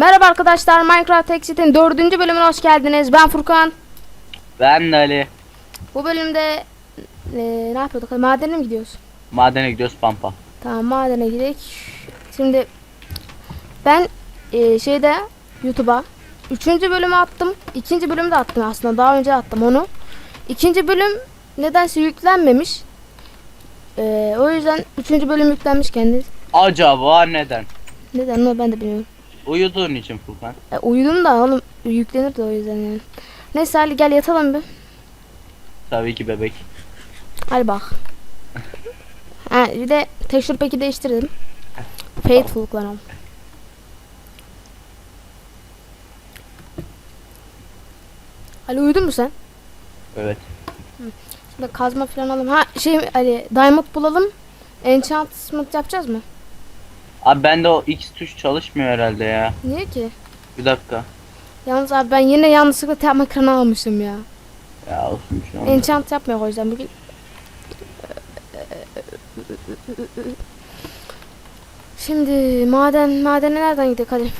Merhaba arkadaşlar Minecraft Exit'in dördüncü bölümüne hoş geldiniz. Ben Furkan. Ben de Ali. Bu bölümde e, ne yapıyorduk? Madene mi gidiyoruz? Madene gidiyoruz pampa. Tamam madene gidelim. Şimdi ben e, şeyde YouTube'a üçüncü bölümü attım. ikinci bölümü de attım aslında. Daha önce attım onu. İkinci bölüm nedense yüklenmemiş. E, o yüzden üçüncü bölüm yüklenmiş kendi. Acaba neden? Neden o ben de bilmiyorum. Uyuduğun için Furkan. E, uyudum da oğlum yüklenir de o yüzden yani. Neyse Ali gel yatalım bir. Tabii ki bebek. Hadi bak. ha, bir de tekstür peki değiştirdim. Faithful kullanalım. Ali uyudun mu sen? Evet. Şimdi kazma falan alalım. Ha şey Ali diamond bulalım. Enchantment yapacağız mı? Abi bende o X tuş çalışmıyor herhalde ya. Niye ki? Bir dakika. Yalnız abi ben yine yanlışlıkla tam ekranı almışım ya. Ya olsun şu an. Enchant yapmıyor o yüzden bugün. Şimdi maden madene nereden gidelim hadi.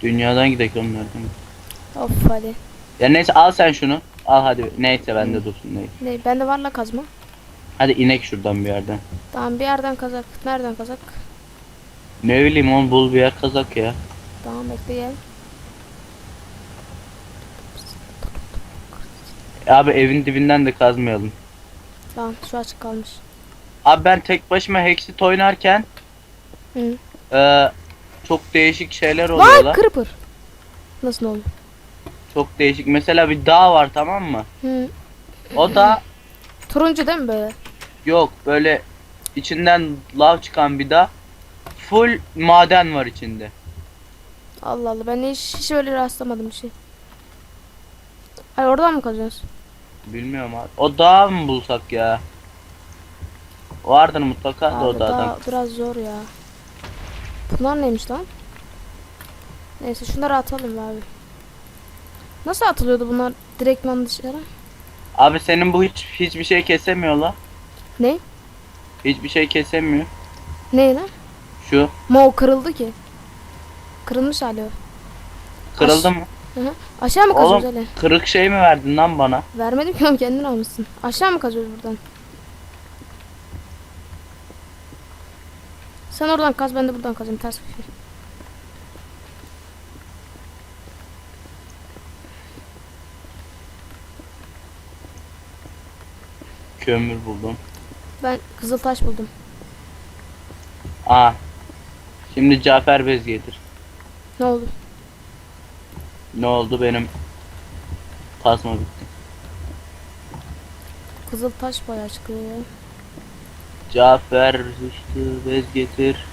Dünyadan gidelim onlardan. Of hadi. Ya neyse al sen şunu. Al hadi. Neyse bende dursun neyse. Ne bende var la kazma. Hadi inek şuradan bir yerden. Tamam bir yerden kazak. Nereden kazak? Ne bileyim oğlum bul bir yer kazak ya. Tamam bekle gel. Abi evin dibinden de kazmayalım. Tamam şu açık kalmış. Abi ben tek başıma Hexit oynarken Hı. eee, çok değişik şeyler oluyor lan. creeper. Nasıl oldu? Çok değişik. Mesela bir dağ var tamam mı? Hı. O da Turuncu değil mi böyle? Yok böyle içinden lav çıkan bir dağ. Full maden var içinde. Allah Allah ben hiç, hiç öyle rastlamadım bir şey. Hayır oradan mı kazıyoruz? Bilmiyorum abi. O dağ mı bulsak ya? Vardır mutlaka da o Abi dağdan. daha biraz zor ya. Bunlar neymiş lan? Neyse şunları atalım abi. Nasıl atılıyordu bunlar direktman dışarı? Abi senin bu hiç hiçbir şey kesemiyor la. Ne? Hiçbir şey kesemiyor. Ne lan? Şu Ma o kırıldı ki. Kırılmış hali o. kırıldı Aş- mı? Hı hı. Aşağı mı kazıyoruz Oğlum Ali? kırık şey mi verdin lan bana? Vermedim ki oğlum kendin almışsın. Aşağı mı kazıyoruz buradan? Sen oradan kaz ben de buradan kazayım ters bir şey. Kömür buldum. Ben kızıl taş buldum. Aa. Şimdi Cafer bez getir. Ne oldu? Ne oldu benim kazma bitti. Kızıl taş bayağı çıkıyor ya. Cafer üstü bez getir.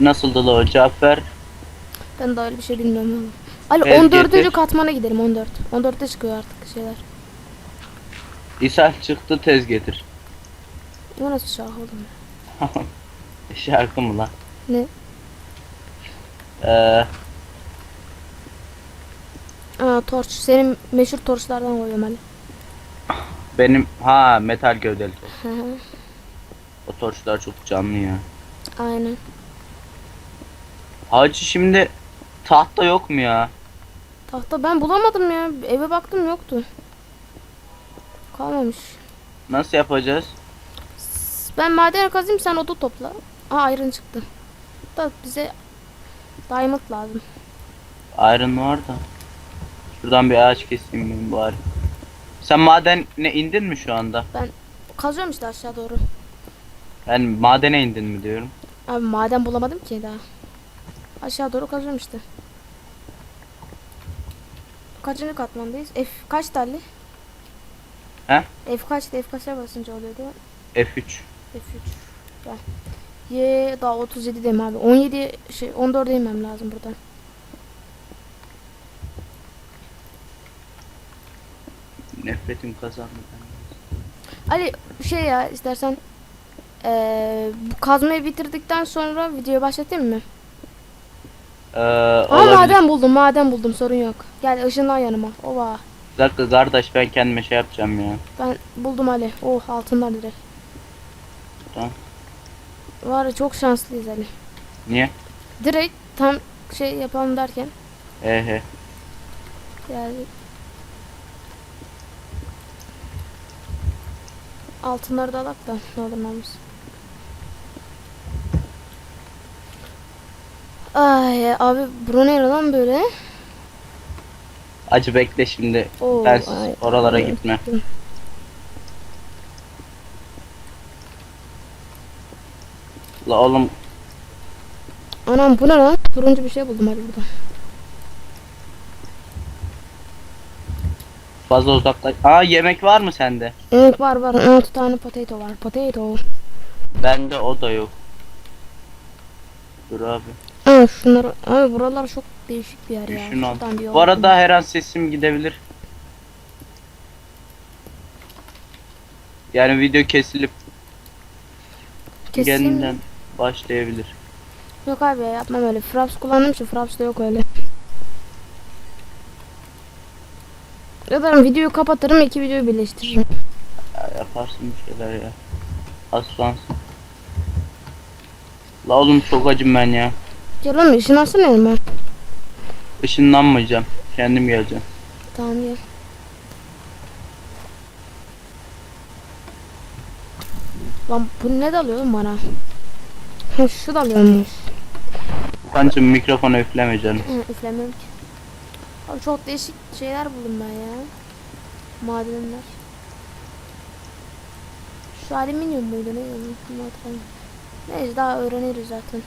Nasıldı la o Cafer? Ben daha öyle bir şey bilmiyorum oğlum. Ali Evet, 14. getir. katmana gidelim 14. 14'te çıkıyor artık şeyler. İshal çıktı tez getir. Bu nasıl şarkı oğlum? Şarkı mı lan? Ne? Ee, Aa torç. Senin meşhur torçlardan koyuyorum Ali. benim ha metal gövdeli. torç. O torçlar çok canlı ya. Aynen. Hacı şimdi tahta yok mu ya? Tahta ben bulamadım ya. Eve baktım yoktu. Kalmamış. Nasıl yapacağız? Ben maden kazayım sen odu topla. Aa ayrın çıktı. Da bize diamond lazım. Iron var da. Şuradan bir ağaç keseyim ben bari. Sen madene indin mi şu anda? Kazıyorum işte aşağı doğru. Ben madene indin mi diyorum. Abi maden bulamadım ki daha. Aşağı doğru kazıyorum işte. Kaçıncı katmandayız? F kaç tane? He? F kaçtı? F kaça basınca oluyordu? F3. F3. Gel. Y daha 37'deyim abi. 17 şey 14'e inmem lazım buradan. Nefretim kazandı. Ali şey ya istersen eee bu kazmayı bitirdikten sonra videoyu başlatayım mı? Ee, olabilir. maden buldum maden buldum sorun yok. Gel ışınlan yanıma. Ova. Bir dakika kardeş ben kendime şey yapacağım ya. Ben buldum Ali. Oh altınlar direkt. Tamam. Var ya çok şanslıyız Ali. Niye? Direkt tam şey yapalım derken He he. yani altınları da alak da ne olur olmaz. Ay abi bura ne lan böyle? Acı bekle şimdi. Oo, Ben ay, oralara ay. gitme. La oğlum Anam bu ne lan? Turuncu bir şey buldum hadi burada. fazla uzaklaş. Aa yemek var mı sende? Evet var var 6 tane potato var. Potato. Bende o da yok. Dur abi. Aa şunlar abi buralar çok değişik bir yer ya. Şunu al. Bir Bu arada her an sesim gidebilir. Yani video kesilip Kesin- yeniden başlayabilir. Yok abi ya yapmam öyle. Fraps kullandığım için Fraps'ta yok öyle. Ya da videoyu kapatırım iki videoyu birleştiririm. Ya yaparsın bir şeyler ya. Aslansın. La oğlum çok acım ben ya. Gel oğlum alsana elime. Işınlanmayacağım. Kendim geleceğim. Tamam gel. Lan bu ne dalıyor oğlum bana? Hı, Şu dalıyormuş. Kancım mikrofonu üfleme canım. Hı, üflemiyorum ki. Abi çok değişik şeyler buldum ben ya. Madenler. Şu alüminyum muydu ne hatırlamıyorum. Neyse daha öğreniriz zaten.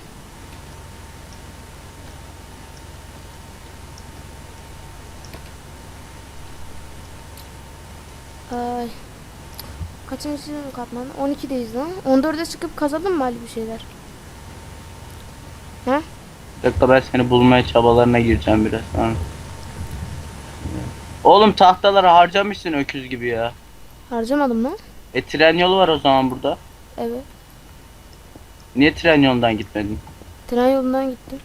Ay. Kaçıncı katman? 12'deyiz lan. 14'e çıkıp kazalım mı Ali bir şeyler? Dakika ben seni bulmaya çabalarına gireceğim biraz. Ha. Oğlum tahtaları harcamışsın öküz gibi ya. Harcamadım lan. E tren yolu var o zaman burada. Evet. Niye tren yolundan gitmedin? Tren yolundan gittim.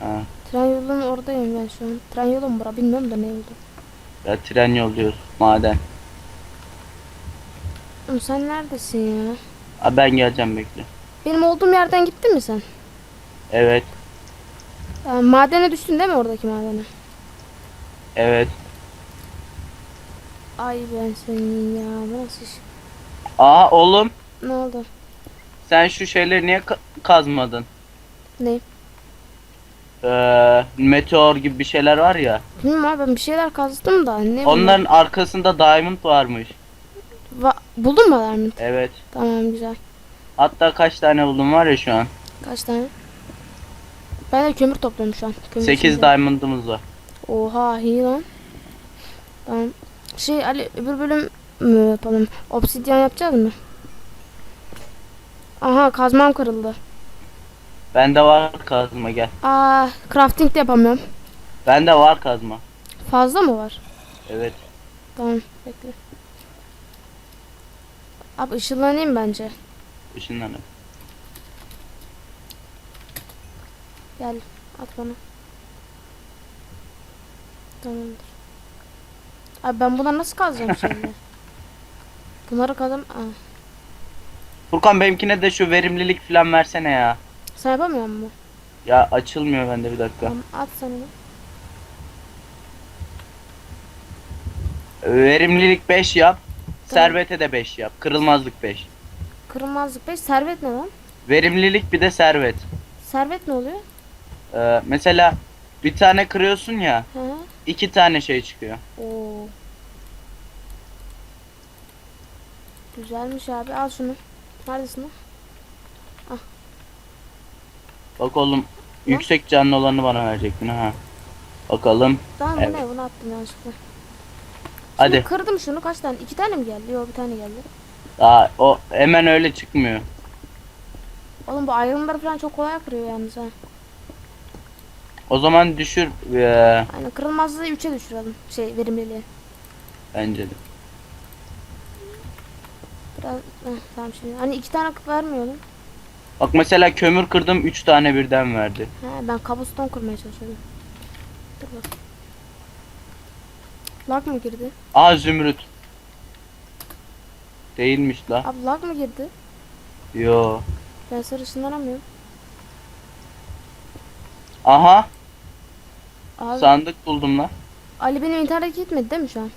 Ha. Tren yolunun oradayım ben şu an. Tren yolu mu bura bilmiyorum da ne oldu. Ya tren yol diyoruz. Maden. Oğlum sen neredesin ya? Ha ben geleceğim bekle. Benim olduğum yerden gittin mi sen? Evet. Yani madene düştün değil mi oradaki madene? Evet. Ay ben senin ya nasıl iş? Aa oğlum Ne oldu? sen şu şeyleri niye ka- kazmadın? Ne? Ee, meteor gibi bir şeyler var ya. Bilmiyorum abi ben bir şeyler kazdım da ne Onların arkasında diamond varmış. Va- Buldun mu alarmı? Evet. Tamam güzel. Hatta kaç tane buldum var ya şu an. Kaç tane? Ben de kömür topluyorum şu an. Kömür 8 içinde. diamond'ımız var. Oha iyi lan. Tamam. Şey Ali öbür bölüm mü yapalım? Obsidyen yapacağız mı? Aha kazmam kırıldı. Bende var kazma gel. Aa crafting de yapamıyorum. Bende var kazma. Fazla mı var? Evet. Tamam bekle. Abi ışınlanayım bence. Işınlanın. Gel at bana. Tamamdır. Abi ben bunları nasıl kazacağım şimdi? Bunları kazam... Aa, Furkan benimkine de şu verimlilik falan versene ya. sen yapamıyor musun? Ya açılmıyor bende bir dakika. Tamam at sen onu. Verimlilik 5 yap. Servete de 5 yap. Kırılmazlık 5. Kırılmazlık 5. Servet ne lan? Verimlilik bir de servet. Servet ne oluyor? Ee, mesela bir tane kırıyorsun ya. Hı hı. iki tane şey çıkıyor. Oo. Güzelmiş abi. Al şunu. Neredesin lan? Bak oğlum yüksek canlı olanı bana verecektin ha. Bakalım. Tamam Evet. bu ne? Bunu attım yanlışlıkla. Hadi. Şimdi kırdım şunu. Kaç tane? İki tane mi geldi? Yok bir tane geldi. Aa, o hemen öyle çıkmıyor. Oğlum bu ayrımları falan çok kolay kırıyor yalnız ha. O zaman düşür ee, Aynen kırılmazlığı 3'e düşürelim. Şey verimliliği. bence de. Biraz Heh, tamam şimdi. Hani iki tane vermiyor lan. Bak mesela kömür kırdım 3 tane birden verdi. He ben kabuston kurmaya çalışıyorum. Dur bak. Lag mı girdi? Aa zümrüt. Değilmiş la. Abi lag mı girdi? Yo. Ben sarı ışınlanamıyorum. Aha Abi Sandık buldum lan. Ali benim internet gitmedi değil mi şu an?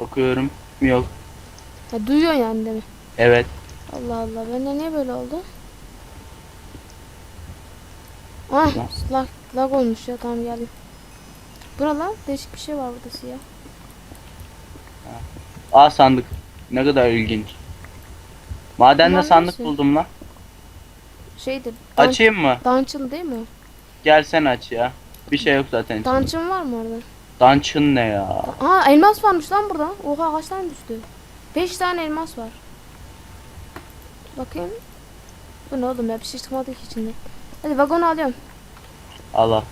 Bakıyorum. Yok. Ya, duyuyor yani değil mi? Evet. Allah Allah bende niye böyle oldu? Ah lag, lag olmuş ya tamam geldim. Bu ne lan? Değişik bir şey var burada siyah. Aa sandık. Ne kadar ilginç. Madende Bunlar sandık neresi? buldum lan. Şeydir. Açayım mı? Dançın değil mi? o? Gel sen aç ya. Bir şey yok zaten. içinde. Var mı orada? Dançın ne ya? Aa elmas varmış lan burada. Oha kaç tane düştü? 5 tane elmas var. Bakayım. Bu ne oğlum ya bir şey çıkmadı ki içinde. Hadi vagonu alıyorum. Allah.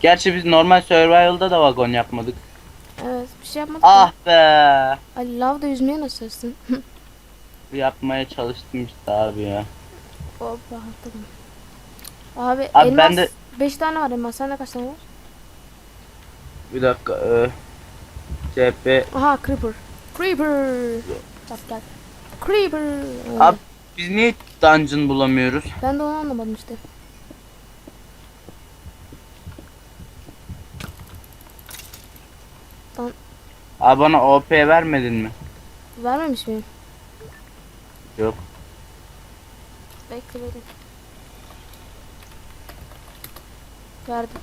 Gerçi biz normal survival'da da vagon yapmadık. Evet bir şey yapmadık. Ah be. Ali lavda yüzmeye nasılsın? Yapmaya çalıştım işte abi ya. Hoppa atladım. Abi, Abi elmas ben de- 5 tane var elmas. Sende kaç tane var? Bir dakika. E, CHP. Aha creeper. Creeper. Bak gel. Creeper. Öyle. Abi biz niye dungeon bulamıyoruz? Ben de onu anlamadım işte. Abi bana OP vermedin mi? Vermemiş miyim? Yok. Bekle bekle. Verdim.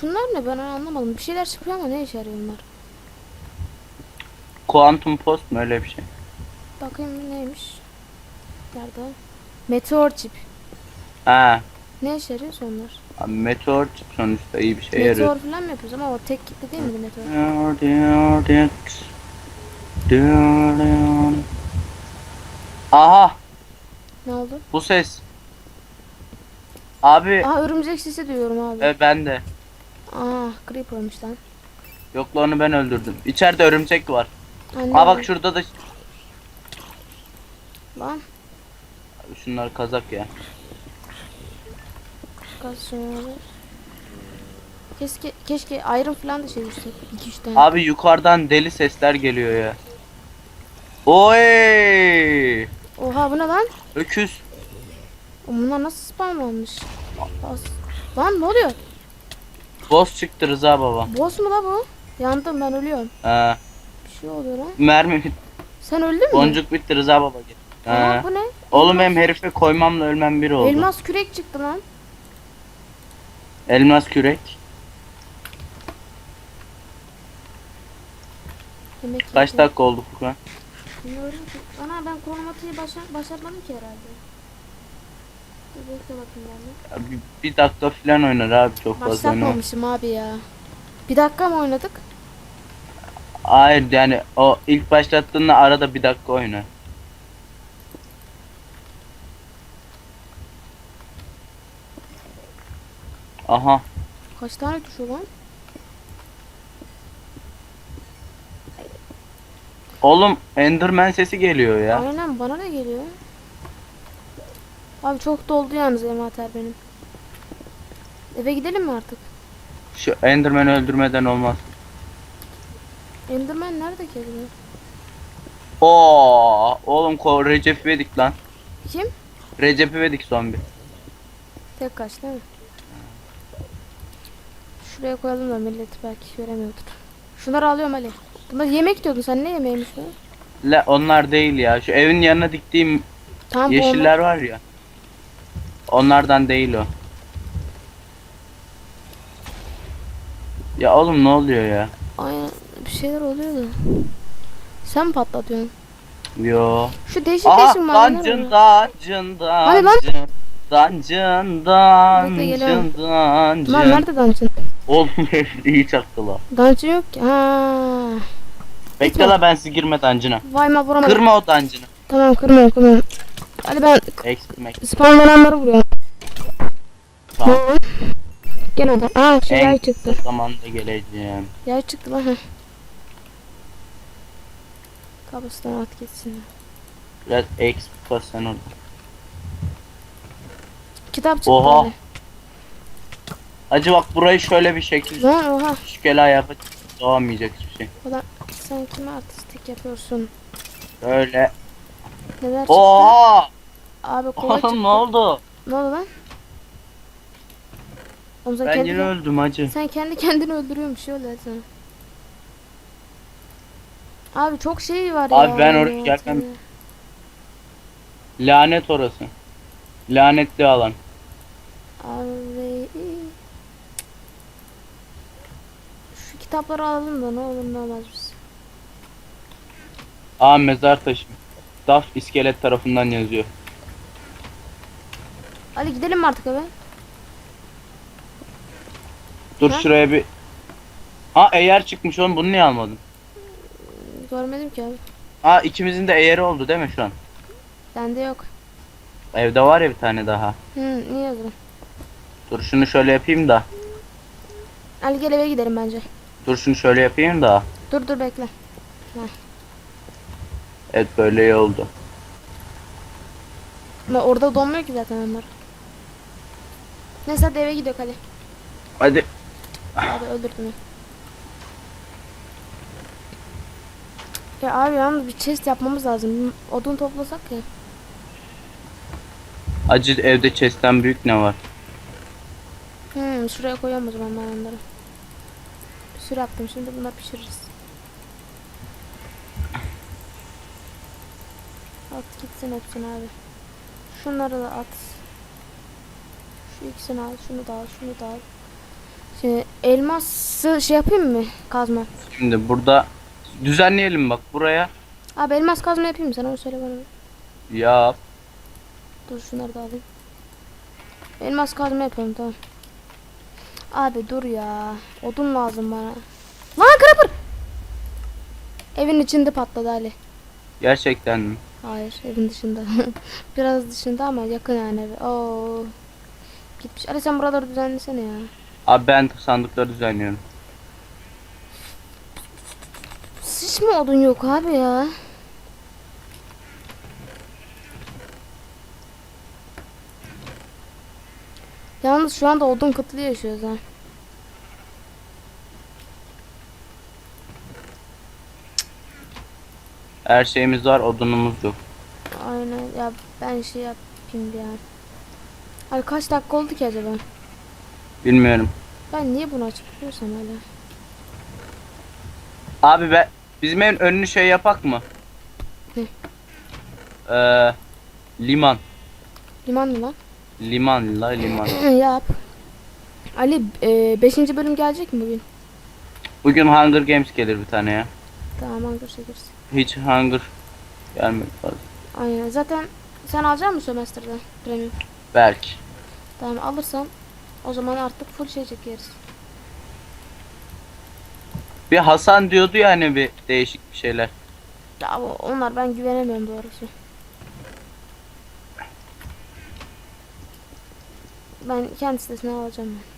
Şunlar ne ben anlamadım. Bir şeyler çıkıyor ama ne işe yarıyor bunlar? Quantum Post mu öyle bir şey? Bakayım neymiş. Nerede? Meteor chip. Ha. Ne işe yarıyor onlar? Abi meteor çık sonuçta iyi bir şey yarıyor. meteor falan mı yapıyoruz ama o tek kitle değil miydi meteor? Aha Ne oldu? bu ses. Abi Aha örümcek sesi duyuyorum abi. e, ben de. Aa creeper'mış lan. Yok lan onu ben öldürdüm. İçeride örümcek var. Anne Aa bak şurada da Lan şunlar kazak ya. abi. Keşke, keşke iron falan da şey düşsek. 2-3 tane. Abi yukarıdan deli sesler geliyor ya. Oy! Oha bu ne lan? Öküz. Bunlar nasıl spawn olmuş? As. Lan ne oluyor? Boss çıktı Rıza baba. Boss mu la bu? Yandım ben ölüyorum. Ha, Bir şey oluyor lan. mermi bitti. Sen öldün mü? Boncuk bitti Rıza baba. Aa, Ha. bu ne? Oğlum hem herife koymamla ölmem bir oldu. Elmas kürek çıktı lan. Elmas kürek. Demek ki Kaç dakika oldu Furkan? Bilmiyorum ki. Ana ben kronomatiği başar başarmadım ki herhalde. Dur bekle bakayım ben de. Ya Bir, dakika falan oynar abi çok fazla oynama. Başlatmamışım abi ya. Bir dakika mı oynadık? Hayır yani o ilk başlattığında arada bir dakika oyna. Aha. Kaç tane düşüyor lan? Oğlum Enderman sesi geliyor ya. Aynen bana da geliyor. Abi çok doldu yalnız envanter benim. Eve gidelim mi artık? Şu Enderman'i öldürmeden olmaz. Enderman nerede ki acaba? Oo, oğlum ko Recep İvedik lan. Kim? Recep İvedik zombi. Tek kaç değil mi? Şuraya koyalım da millet belki göremiyordur. Şunları alıyorum Ali. Bunlar yemek diyordun sen ne yemeğiymiş bu? La onlar değil ya. Şu evin yanına diktiğim Tamam bu yeşiller var ya. Onlardan değil o. Ya oğlum ne oluyor ya? onlar- Aynen bir şeyler oluyor da. Sen mi patlatıyorsun? Yo. Şu değişik Aha değişik madenler dungeon var. dungeon Hadi lan. dungeon. Dungeon Bekle, geliyorum. dungeon Lan dungeon. nerede dungeon? Oğlum iyi çaktı la. Dungeon yok ki. Ha. Bekle la ben sizi girme dungeon'a. Vay ma vuramadım. Kırma o dungeon'ı. Tamam kırmıyorum kırmıyorum. Hadi ben Eksilmek. spawnlananları vuruyorum. Tamam. Hı. Gel oradan. Aa şey En yay çıktı. kısa zamanda geleceğim. Yay çıktı lan. heh. Kabustan at gitsin. Biraz exp sen orada. Kitap çıktı. Oha. Ali. Hacı bak burayı şöyle bir şekil Lan oha. şükela yapıp doğamayacak hiçbir şey. Ulan sen kime artistik yapıyorsun? Şöyle. Neler çıktı? Oha! Abi kolay çıktı. Oğlum ne oldu? Ne oldu lan? Oğlum sen Ben kendi, yine öldüm hacı. sen kendi kendini öldürüyormuş şey oluyor sana. Abi çok şey var ya. Abi ben oraya ya, gelmem. Lanet orası. Lanetli alan. Abi. Şu kitapları alalım da ne olur ne olmaz biz. Aa mezar taşı. Daf iskelet tarafından yazıyor. Ali gidelim mi artık eve? Dur Ha? şuraya bir... Ha eğer çıkmış oğlum bunu niye almadın? Görmedim ki abi. Aa ikimizin de eğeri oldu değil mi şu an? Bende yok. Evde var ya bir tane daha. Hı, niye o zaman? Dur şunu şöyle yapayım da. Ali gel eve gidelim bence. Dur şunu şöyle yapayım da. Dur dur bekle. Evet böyle iyi oldu. Ama orada donmuyor ki zaten onlar. Neyse hadi eve gidiyor Ali. Hadi. Hadi öldürdüm ya. Ya abi yalnız bir chest yapmamız lazım. Odun toplasak ya. Acı evde chest'ten büyük ne var? Hmm, şuraya koyuyorum o zaman ben onları. Sürü yaptım şimdi bunları pişiririz. At gitsin hepsini abi. Şunları da at. Şu ikisini al, şunu da al, şunu da al. Şimdi elması şey yapayım mı? Kazma. Şimdi burada düzenleyelim bak buraya. Abi elmas kazma yapayım mı? Sen onu söyle bana. Yap. Dur şunları da alayım. Elmas kazma yapıyorum tamam. Abi dur ya. Odun lazım bana. Lan creeper! Evin içinde patladı Ali. Gerçekten mi? Hayır evin dışında. Biraz dışında ama yakın yani eve. Oo. Gitmiş. Ali sen buraları düzenlesene ya. Abi ben sandıkları düzenliyorum. Hiç mi odun yok abi ya? Yalnız şu anda odun kıtlığı yaşıyoruz ha. Her şeyimiz var odunumuz yok. Aynen ya ben şey yapayım bir an. Ay kaç dakika oldu ki acaba? Bilmiyorum. Ben niye bunu açıp tutuyorsam hala? Abi be bizim evin önünü şey yapak mı? Ne? Ee, liman. Liman mı lan? Liman la liman. Yap. Ali 5. bölüm gelecek mi bugün? Bugün Hunger Games gelir bir tane ya. Tamam hangi çekeriz. Hiç Hunger gelmedi fazla. Aynen zaten sen alacak mısın sömestrden premium? Belki. Tamam alırsan o zaman artık full şey çekeriz. Bir Hasan diyordu ya hani bir değişik bir şeyler. Ya onlar ben güvenemiyorum doğrusu. Ben kendi sitesine alacağım ben.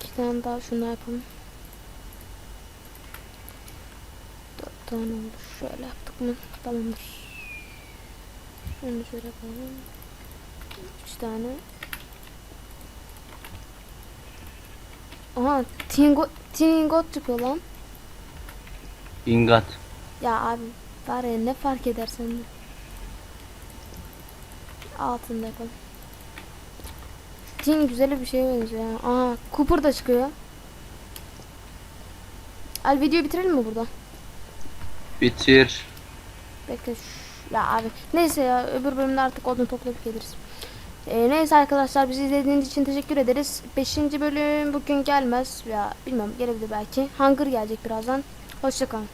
İki tane daha şunu yapalım. Dört tane oldu. Şöyle yaptık mı? Tamamdır. Şunu şöyle yapalım. Üç tane. Aha tingo tingot çıkıyor lan. İngat. Ya abi var ya ne fark eder sende. Altında yapalım. Tin güzel bir şeye benziyor ya. Aha Cooper da çıkıyor. Al videoyu bitirelim mi burada? Bitir. Bekle şu- ya abi. Neyse ya öbür bölümde artık odun toplayıp geliriz. Ee, neyse arkadaşlar bizi izlediğiniz için teşekkür ederiz. 5. bölüm bugün gelmez ya bilmem gelebilir belki. Hunger gelecek birazdan. Hoşçakalın.